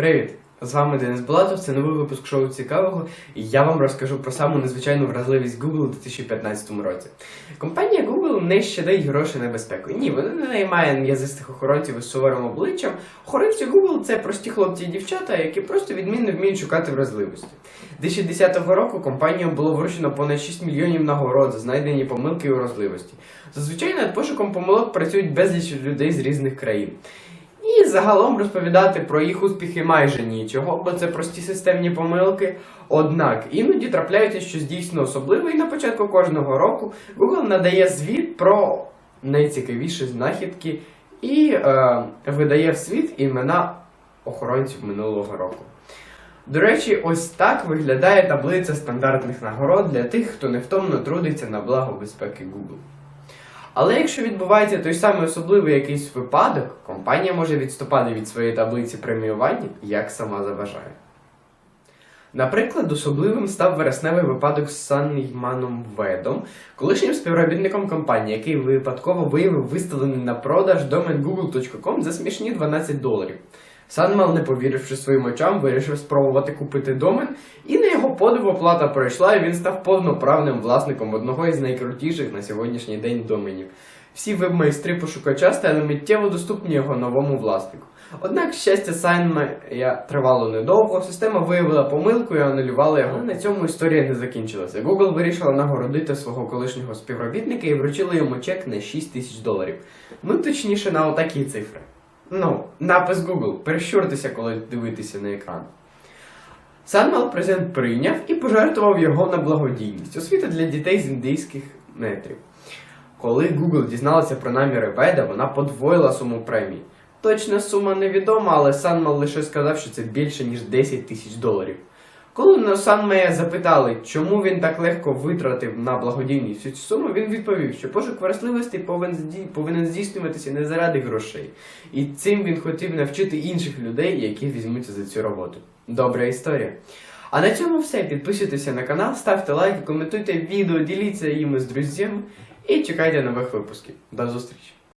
Привіт! З вами Денис Булатов, це новий випуск шоу цікавого, і я вам розкажу про саму незвичайну вразливість Google у 2015 році. Компанія Google не щадить гроші на безпеку. Ні, вона не наймає м'язистих охоронців із суворим обличчям. Охоронці Google це прості хлопці і дівчата, які просто відмінно вміють шукати вразливості. 2010 року компанію було вручено понад 6 мільйонів нагород за знайдені помилки у вразливості. Зазвичай над пошуком помилок працюють безліч людей з різних країн. Загалом розповідати про їх успіхи майже нічого, бо це прості системні помилки. Однак іноді трапляється щось дійсно особливе, і на початку кожного року Google надає звіт про найцікавіші знахідки і е, видає в світ імена охоронців минулого року. До речі, ось так виглядає таблиця стандартних нагород для тих, хто невтомно трудиться на благо безпеки Google. Але якщо відбувається той самий особливий якийсь випадок, компанія може відступати від своєї таблиці преміювання, як сама забажає. Наприклад, особливим став вересневий випадок з Саннійманом Ведом, колишнім співробітником компанії, який випадково виявив виставлений на продаж домен google.com за смішні 12 доларів. Санмал, не повіривши своїм очам, вирішив спробувати купити домен, і на його подив оплата пройшла, і він став повноправним власником одного із найкрутіших на сьогоднішній день доменів. Всі веб-майстри пошукача стали миттєво доступні його новому власнику. Однак щастя Сайнмая тривало недовго, система виявила помилку і анулювала його. На цьому історія не закінчилася. Google вирішила нагородити свого колишнього співробітника і вручила йому чек на 6 тисяч доларів. Ну точніше на отакі цифри. Ну, напис Google. Перещуртеся, коли дивитися на екран. Санмал презент прийняв і пожертвував його на благодійність. Освіта для дітей з індійських метрів. Коли Google дізналася про наміри Веда, вона подвоїла суму премії. Точна сума невідома, але Санмал лише сказав, що це більше ніж 10 тисяч доларів. Коли на Санмея запитали, чому він так легко витратив на благодійність цю суму, він відповів, що пошук вразливостей повинен здійснюватися не заради грошей. І цим він хотів навчити інших людей, які візьмуться за цю роботу. Добра історія. А на цьому все. Підписуйтеся на канал, ставте лайки, коментуйте відео, діліться їми з друзями і чекайте нових випусків. До зустрічі!